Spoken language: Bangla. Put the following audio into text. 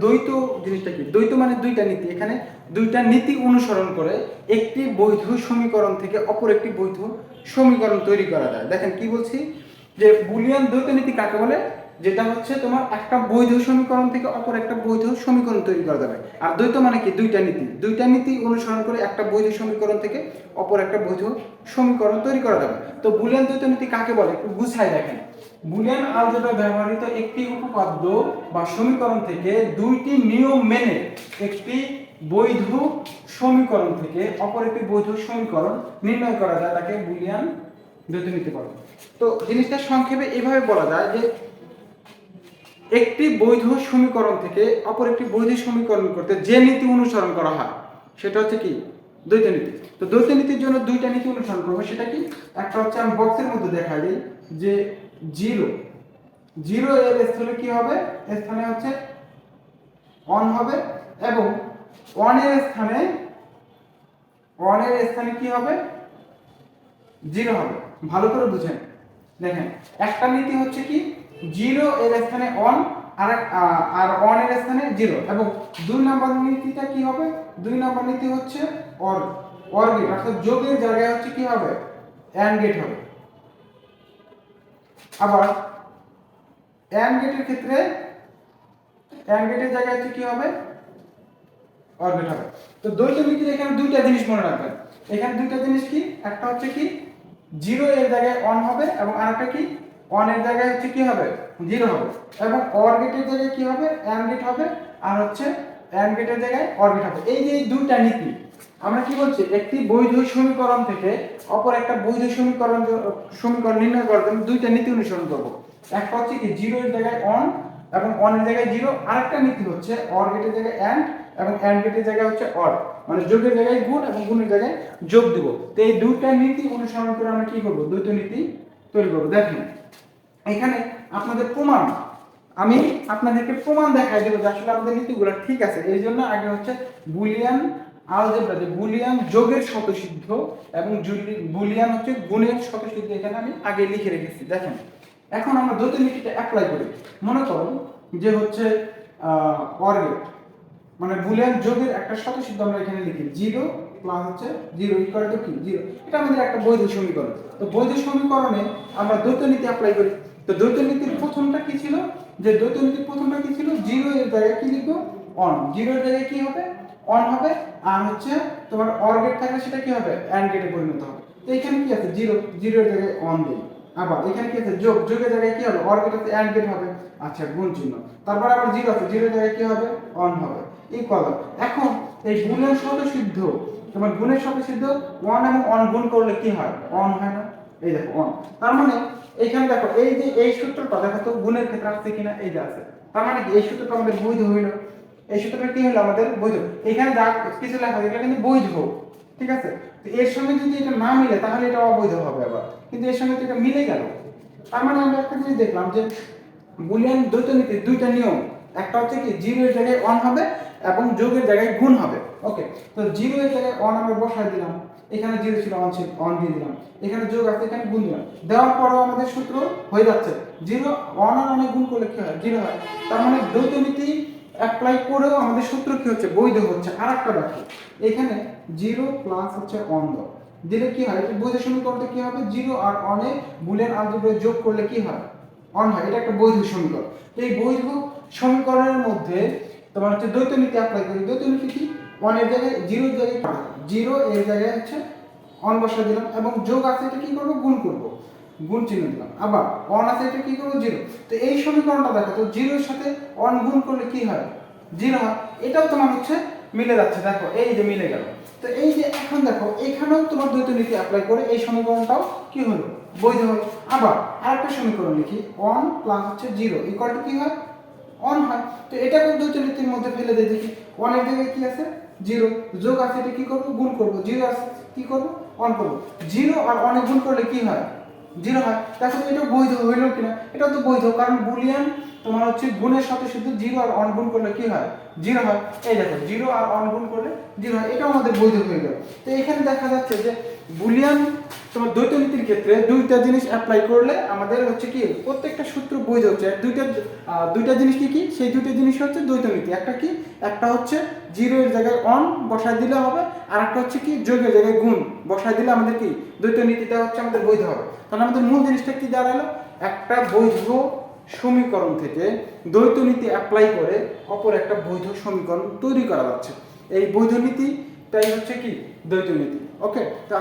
দ্বৈত জিনিসটা কি? দ্বৈত মানে দুইটা নীতি। এখানে দুইটা নীতি অনুসরণ করে একটি বৈধ সমীকরণ থেকে অপর একটি বৈধ সমীকরণ তৈরি করা যায়। দেখেন কি বলছি? যে বুলিয়ান দ্বৈত নীতি কাকে বলে? যেটা হচ্ছে তোমার একটা বৈধ সমীকরণ থেকে অপর একটা বৈধ সমীকরণ তৈরি করা যাবে। আর দ্বৈত মানে কি? দুইটা নীতি। দুইটা নীতি অনুসরণ করে একটা বৈধ সমীকরণ থেকে অপর একটা বৈধ সমীকরণ তৈরি করা যাবে। তো বুলিয়ান দ্বৈত নীতি কাকে বলে? একটু গুছাই দেখেন। বুলিয়ান আলজেব্রা ব্যবহৃত একটি উপপাদ্য বা সমীকরণ থেকে দুইটি নিয়ম মেনে একটি বৈধ সমীকরণ থেকে অপর একটি বৈধ সমীকরণ নির্ণয় করা যায়, তাকে বুলিয়ান দ্বৈত নীতি তো জিনিসটা সংক্ষেপে এভাবে বলা যায় যে একটি বৈধ সমীকরণ থেকে অপর একটি বৈধ সমীকরণ করতে যে নীতি অনুসরণ করা হয়, সেটা হচ্ছে কি? দ্বৈত নীতি তো দ্বৈত নীতির জন্য দুইটা নীতি অনুসরণ করব, সেটা কি? একটা হচ্ছে আমি বক্সের মধ্যে দেখা দিই যে জিরো। জিরো এর স্থানে কি হবে? স্থানে হচ্ছে অন হবে এবং ওয়ানের স্থানে ওয়ানের স্থানে কি হবে? জিরো হবে। ভালো করে বুঝেন। দেখেন, একটা নীতি হচ্ছে কি? জিরো এর স্থানে অন আর আর অন এর স্থানে জিরো এবং দুই নাম্বার নীতিটা কি হবে? দুই নাম্বার নীতি হচ্ছে অর অর গেট অর্থাৎ যোগের জায়গায় হচ্ছে কি হবে? অ্যান্ড গেট হবে। আবার অ্যান্ড গেটের ক্ষেত্রে অ্যান্ড গেটের জায়গায় হচ্ছে কি হবে? অরবিট হবে। তো দ্বৈত নীতির এখানে দুইটা জিনিস মনে রাখবেন। এখানে দুইটা জিনিস কি? একটা হচ্ছে কি জিরো এর জায়গায় অন হবে এবং আরেকটা কি অন এর জায়গায় হচ্ছে কি হবে? জিরো হবে। এবং অর গেটের জায়গায় কি হবে? অ্যান্ড গেট হবে। আর হচ্ছে অ্যান্ড গেটের জায়গায় অরবিট হবে এই যে দুইটা নীতি, আমরা কি বলছি? একটি বৈধ সমীকরণ থেকে অপর একটা বৈধ সমীকরণ সমীকরণ নির্ণয় করার জন্য দুইটা নীতি অনুসরণ করব। একটা হচ্ছে কি জিরো এর জায়গায় অন এবং অন এর জায়গায় জিরো আরেকটা নীতি হচ্ছে অর গেটের জায়গায় অ্যান্ড এবং অ্যান্ড গেটের জায়গায় হচ্ছে অর মানে যোগের জায়গায় গুণ এবং গুণের জায়গায় যোগ দিব। তো এই দুইটা নীতি অনুসরণ করে আমরা কি করব? দ্বৈত নীতি তৈরি করব। দেখেন, এখানে আপনাদের প্রমাণ আমি আপনাদেরকে প্রমাণ দেখাই দেবো যে আসলে আমাদের নীতিগুলো ঠিক আছে। এই জন্য আগে হচ্ছে বুলিয়ান আলজেব্রা যে বুলিয়ান যোগের শতসিদ্ধ এবং বুলিয়ান হচ্ছে গুণের শতসিদ্ধ এখানে আমি আগে লিখে রেখেছি। দেখেন, এখন আমরা দ্বৈত নীতিটা অ্যাপ্লাই করি। মনে করো যে হচ্ছে অর্গেট মানে বুলিয়ান যোগের একটা শতসিদ্ধ আমরা এখানে লিখি। জিরো প্লাস হচ্ছে জিরো ইকুয়াল টু কি? জিরো। এটা আমাদের একটা বৈধ সমীকরণ। তো বৈধ সমীকরণে আমরা দ্বৈত নীতি অ্যাপ্লাই করি। তো দ্বৈত নীতির প্রথমটা কি ছিল? যে দ্বৈত নীতির প্রথমটা কি ছিল? জিরো এর জায়গায় কি লিখব? অন জিরো এর জায়গায় কি হবে? অন হবে। আর হচ্ছে তোমার অর গেট থাকলে সেটা কি হবে? অ্যান্ড গেটে পরিণত হবে। তো এখানে কি আছে? জিরো জিরো এর জায়গায় অন দিই। আবার এখানে কি আছে? যোগ। যোগের জায়গায় কি হবে? অর গেট আছে অ্যান্ড গেট হবে। আচ্ছা গুণ চিহ্ন। তারপর আবার জিরো আছে। জিরো জায়গায় কি হবে? অন হবে। ইকুয়াল এখন এই গুণের সাথে সিদ্ধ, তোমার গুণের সাথে সিদ্ধ ওয়ান এবং অন গুণ করলে কি হয়? অন হয় না। এই দেখো অন তার মানে এইখানে দেখো, এই যে এই সূত্রটা, দেখো তো গুণের ক্ষেত্রে আসছে কিনা, এই যে আছে। তার মানে এই সূত্রটা আমাদের বৈধ হইল। এই সূত্রটা কি হলো আমাদের বৈধ। এখানে যা কিছু লেখা এটা কিন্তু বৈধ। ঠিক আছে? তো এর সঙ্গে যদি এটা না মিলে, তাহলে এটা অবৈধ হবে আবার। কিন্তু এর সঙ্গে এটা মিলে গেল। তার মানে আমরা একটা জিনিস দেখলাম যে বুলিয়ান দ্বৈত নীতির দুইটা নিয়ম। একটা হচ্ছে কি জিরো এর জায়গায় অন হবে এবং যোগের জায়গায় গুণ হবে। ওকে তো জিরো এর জায়গায় অন আমরা বসাই দিলাম। এখানে জিরো ছিল অন ছিল অন দিয়ে দিলাম। এখানে যোগ আছে, এখানে গুণ দিলাম। দেওয়ার পরেও আমাদের সূত্র হয়ে যাচ্ছে। জিরো অন আর অনেক গুণ করলে কি হয়? জিরো হয়। তার মানে দ্বৈত নীতি অ্যাপ্লাই করেও আমাদের সূত্র কি হচ্ছে? বৈধ হচ্ছে। আর একটা দেখো এখানে জিরো প্লাস হচ্ছে অন দাও দিলে কি হয়? বৈধ সমীকরণটা কি হবে? জিরো আর অনে বুলেন আলজেব্রা যোগ করলে কি হয়? অন হয়। এটা একটা বৈধ সমীকরণ। তো এই বৈধ সমীকরণের মধ্যে তোমার হচ্ছে দ্বৈত নীতি অ্যাপ্লাই করি। দ্বৈত নীতি কি? ওয়ানের জায়গায় জিরো জায়গায় জিরো এর জায়গায় হচ্ছে অন বসা দিলাম এবং যোগ আছে এটা কি করব? গুণ করব। গুণ চিহ্ন দিলাম। আবার অন আছে এটা কি করব? জিরো তো এই সমীকরণটা দেখো, তো জিরোর সাথে অন গুণ করলে কি হয়? জিরো হয়। এটাও তোমার হচ্ছে মিলে যাচ্ছে। দেখো, এই যে মিলে গেল। তো এই যে এখন দেখো, এখানেও তোমার দ্বৈত নীতি অ্যাপ্লাই করে এই সমীকরণটাও কি হলো? বৈধ হলো। আবার আরেকটা সমীকরণ লিখি। ওয়ান প্লাস হচ্ছে জিরো ইকুয়াল টু কি হয়? অন হয়। তো এটাকে দ্বৈত নীতির মধ্যে ফেলে দিয়ে? দেখি। অনের জায়গায় কি আছে? জিরো যোগ আছে এটা কি করব? গুণ করব। জিরো আছে। কি করব? অন করব। জিরো আর অনেক গুণ করলে কি হয়? জিরো হয়। দেখো তো এটা বৈধ হইল কিনা? এটা তো বৈধ। কারণ বুলিয়ান তোমার হচ্ছে গুণের সাথে শুধু জিরো আর অন গুণ করলে কি হয়? জিরো হয়। এই দেখো জিরো আর অন গুণ করলে জিরো হয়। এটাও আমাদের বৈধ হয়ে গেল। তো এখানে দেখা যাচ্ছে যে বুলিয়ান, তোমার দ্বৈত নীতির ক্ষেত্রে দুইটা জিনিস অ্যাপ্লাই করলে আমাদের হচ্ছে কি, প্রত্যেকটা সূত্র বৈধ হচ্ছে। দুইটা দুইটা জিনিস কি কি? সেই দুইটা জিনিস হচ্ছে দ্বৈত নীতি একটা কি? একটা হচ্ছে জিরো এর জায়গায় অন বসায় দিলে হবে। আর একটা হচ্ছে কি, যোগের জায়গায় গুণ, বসায় দিলে আমাদের কি? দ্বৈত নীতিটা হচ্ছে আমাদের বৈধ হবে। তাহলে আমাদের মূল জিনিসটা কি দাঁড়াল? একটা বৈধ সমীকরণ থেকে দ্বৈত নীতি অ্যাপ্লাই করে অপর একটা বৈধ সমীকরণ তৈরি করা যাচ্ছে। এই বৈধ নীতিটাই হচ্ছে কি? দ্বৈত নীতি ওকে তো